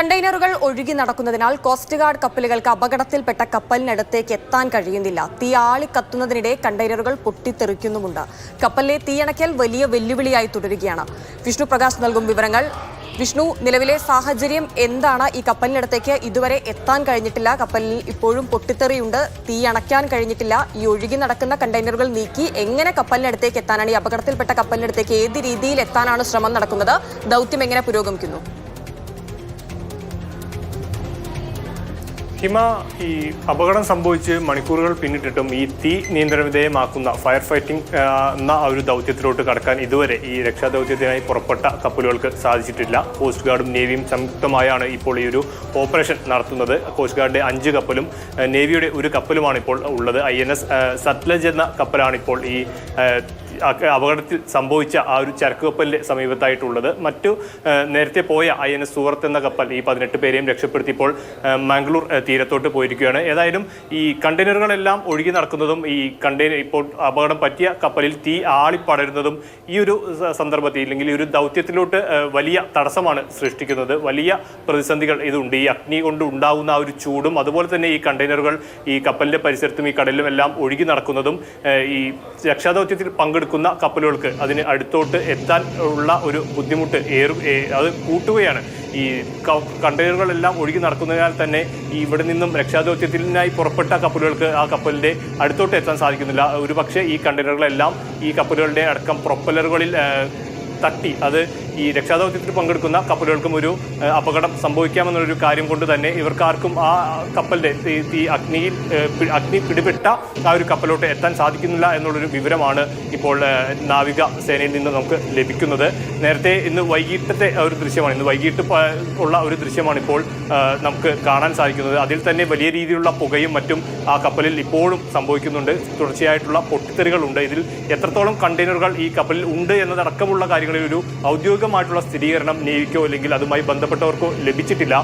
കണ്ടെയ്നറുകൾ ഒഴുകി നടക്കുന്നതിനാൽ coast guard കപ്പലുകൾക്ക് അപകടത്തിൽപ്പെട്ട കപ്പലിനടുത്തേക്ക് എത്താൻ കഴിയുന്നില്ല. തീ ആളിക്കത്തുന്നതിനിടെ കണ്ടെയ്നറുകൾ പൊട്ടിത്തെറിക്കുന്നുമുണ്ട്. കപ്പലിലെ തീയണയ്ക്കൽ വലിയ വെല്ലുവിളിയായി തുടരുകയാണ്. വിഷ്ണു പ്രകാശ് നൽകും വിവരങ്ങൾ. വിഷ്ണു നിലവിലെ സാഹചര്യം എന്താണ്? ഈ കപ്പലിനടുത്തേക്ക് ഇതുവരെ എത്താൻ കഴിഞ്ഞിട്ടില്ല. കപ്പലിൽ ഇപ്പോഴും പൊട്ടിത്തെറിയുണ്ട്. തീ അണയ്ക്കാൻ കഴിഞ്ഞിട്ടില്ല. ഈ ഒഴുകി നടക്കുന്ന കണ്ടെയ്നറുകൾ നീക്കി എങ്ങനെ കപ്പലിനടുത്തേക്ക് എത്താനാണ്? ഈ അപകടത്തിൽപ്പെട്ട കപ്പലിനടുത്തേക്ക് ഏത് രീതിയിൽ എത്താനാണ് ശ്രമം നടക്കുന്നത്? ദൗത്യം എങ്ങനെ പുരോഗമിക്കുന്നു? ഹിമ ഈ അപകടം സംഭവിച്ച് മണിക്കൂറുകൾ പിന്നിട്ടിട്ടും ഈ തീ നിയന്ത്രണ വിധേയമാക്കുന്ന ഫയർ ഫൈറ്റിംഗ് എന്ന ഒരു ദൗത്യത്തിലോട്ട് കടക്കാൻ ഇതുവരെ ഈ രക്ഷാദൗത്യത്തിനായി പുറപ്പെട്ട കപ്പലുകൾക്ക് സാധിച്ചിട്ടില്ല. കോസ്റ്റ് ഗാർഡും നേവിയും സംയുക്തമായാണ് ഇപ്പോൾ ഈ ഒരു ഓപ്പറേഷൻ നടത്തുന്നത്. കോസ്റ്റ് ഗാർഡിന്റെ അഞ്ച് കപ്പലും നേവിയുടെ ഒരു കപ്പലുമാണ് ഇപ്പോൾ ഉള്ളത്. ഐ എൻ എസ് സത്ലജ് എന്ന കപ്പലാണ് ഇപ്പോൾ ഈ അപകടത്തിൽ സംഭവിച്ച ആ ഒരു ചരക്ക് കപ്പലിന്റെ സമീപത്തായിട്ടുള്ളത്. മറ്റു നേരത്തെ പോയ ഐ എൻ എസ് സൂറത്ത് എന്ന കപ്പൽ ഈ പതിനെട്ട് പേരെയും രക്ഷപ്പെടുത്തിയപ്പോൾ മാംഗ്ലൂർ തീരത്തോട്ട് പോയിരിക്കുകയാണ്. ഏതായാലും ഈ കണ്ടെയ്നറുകളെല്ലാം ഒഴുകി നടക്കുന്നതും ഈ കണ്ടെയ്നർ ഇപ്പോൾ അപകടം പറ്റിയ കപ്പലിൽ തീ ആളിപ്പടരുന്നതും ഈ ഒരു സന്ദർഭത്തിൽ അല്ലെങ്കിൽ ഈ ഒരു ദൗത്യത്തിലോട്ട് വലിയ തടസ്സമാണ് സൃഷ്ടിക്കുന്നത്. വലിയ പ്രതിസന്ധികൾ ഇതുണ്ട്. ഈ അഗ്നി കൊണ്ട് ഉണ്ടാകുന്ന ആ ഒരു ചൂടും അതുപോലെ തന്നെ ഈ കണ്ടെയ്നറുകൾ ഈ കപ്പലിന്റെ പരിസരത്തും ഈ കടലിലും എല്ലാം ഒഴുകി നടക്കുന്നതും ഈ രക്ഷാദൗത്യത്തിൽ പങ്കെടുക്കുന്ന കപ്പലുകൾക്ക് അതിന് അടുത്തോട്ട് എത്താൻ ഉള്ള ഒരു ബുദ്ധിമുട്ട് ഏറു അത് കൂട്ടുകയാണ്. ഈ കണ്ടെയ്നറുകളെല്ലാം ഒഴുകി നടക്കുന്നതിനാൽ തന്നെ ഇവിടെ നിന്നും രക്ഷാദൗത്യത്തിനായി പുറപ്പെട്ട കപ്പലുകൾക്ക് ആ കപ്പലിന്റെ അടുത്തോട്ട് എത്താൻ സാധിക്കുന്നില്ല. ഒരു പക്ഷേ ഈ കണ്ടെയ്നറുകളെല്ലാം ഈ കപ്പലുകളുടെ അടക്കം പ്രൊപ്പലറുകളിൽ തട്ടി. അത് ഈ രക്ഷാദൗത്യത്തിൽ പങ്കെടുക്കുന്ന കപ്പലുകൾക്കും ഒരു അപകടം സംഭവിക്കാമെന്നുള്ളൊരു കാര്യം കൊണ്ട് തന്നെ ഇവർക്കാർക്കും ആ കപ്പലിന്റെ ഈ അഗ്നിയിൽ അഗ്നി പിടിപെട്ട ആ ഒരു കപ്പലോട്ട് എത്താൻ സാധിക്കുന്നില്ല എന്നുള്ളൊരു വിവരമാണ് ഇപ്പോൾ നാവിക സേനയിൽ നിന്ന് നമുക്ക് ലഭിക്കുന്നത്. നേരത്തെ ഇന്ന് വൈകിട്ടത്തെ ഒരു ദൃശ്യമാണ് ഇന്ന് വൈകിട്ട് ഉള്ള ഒരു ദൃശ്യമാണ് ഇപ്പോൾ നമുക്ക് കാണാൻ സാധിക്കുന്നത്. അതിൽ തന്നെ വലിയ രീതിയിലുള്ള പുകയും മറ്റും ആ കപ്പലിൽ ഇപ്പോഴും സംഭവിക്കുന്നുണ്ട്. തുടർച്ചയായിട്ടുള്ള പൊട്ടിത്തെറികളുണ്ട്. ഇതിൽ എത്രത്തോളം കണ്ടെയ്നറുകൾ ഈ കപ്പലിൽ ഉണ്ട് എന്നതടക്കമുള്ള കാര്യങ്ങളിൽ ഒരു ഔദ്യോഗികമായിട്ടുള്ള സ്ഥിരീകരണം നേവിക്കോ അല്ലെങ്കിൽ അതുമായി ബന്ധപ്പെട്ടവർക്കോ ലഭിച്ചിട്ടില്ല.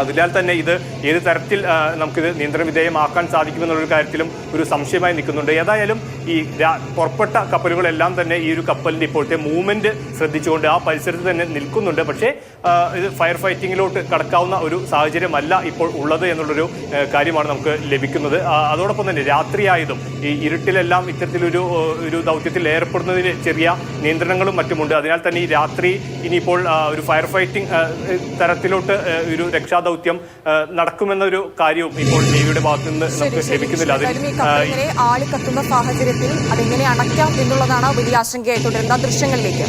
അതിനാൽ തന്നെ ഇത് ഏത് തരത്തിൽ നമുക്കിത് നിയന്ത്രണ വിധേയമാക്കാൻ സാധിക്കുമെന്നുള്ളൊരു കാര്യത്തിലും ഒരു സംശയമായി നിൽക്കുന്നുണ്ട്. ഏതായാലും ഈ പുറപ്പെട്ട കപ്പലുകളെല്ലാം തന്നെ ഈ ഒരു കപ്പലിന്റെ ഇപ്പോഴത്തെ മൂവ്മെന്റ് ശ്രദ്ധിച്ചുകൊണ്ട് ആ പരിസരത്ത് തന്നെ നിൽക്കുന്നുണ്ട്. പക്ഷേ ഇത് ഫയർ ഫൈറ്റിങ്ങിലോട്ട് കടക്കാവുന്ന ഒരു സാഹചര്യമല്ല ഇപ്പോൾ ഉള്ളത് എന്നുള്ളൊരു കാര്യമാണ് നമുക്ക് ലഭിക്കുന്നത്. അതോടൊപ്പം തന്നെ രാത്രിയായതും ഈ ഇരുട്ടിലെല്ലാം ഇത്തരത്തിലൊരു ഒരു ദൗത്യത്തിൽ ഏർപ്പെടുന്നതിന് ചെറിയ നിയന്ത്രണങ്ങളും മറ്റുമുണ്ട്. അതിനാൽ തന്നെ ഈ രാത്രി ഇനിയിപ്പോൾ ഒരു ഫയർ ഫൈറ്റിംഗ് തരത്തിലോട്ട് ഒരു രക്ഷാദൗത്യം നടക്കുമെന്നൊരു കാര്യവും ഇപ്പോൾ നേവിയുടെ ഭാഗത്തുനിന്ന് നമുക്ക്. ലഭിക്കുന്നില്ല. അതിൽ എന്തായാലും സാഹചര്യം ആ, കപ്പലിങ്ങനെ ആളിക്കത്തുന്ന സാഹചര്യത്തിൽ അതെങ്ങനെ അടയ്ക്കാം എന്നുള്ളതാണ് വലിയ ആശങ്കയായി തുടരുന്ന ദൃശ്യങ്ങളിലേക്ക്.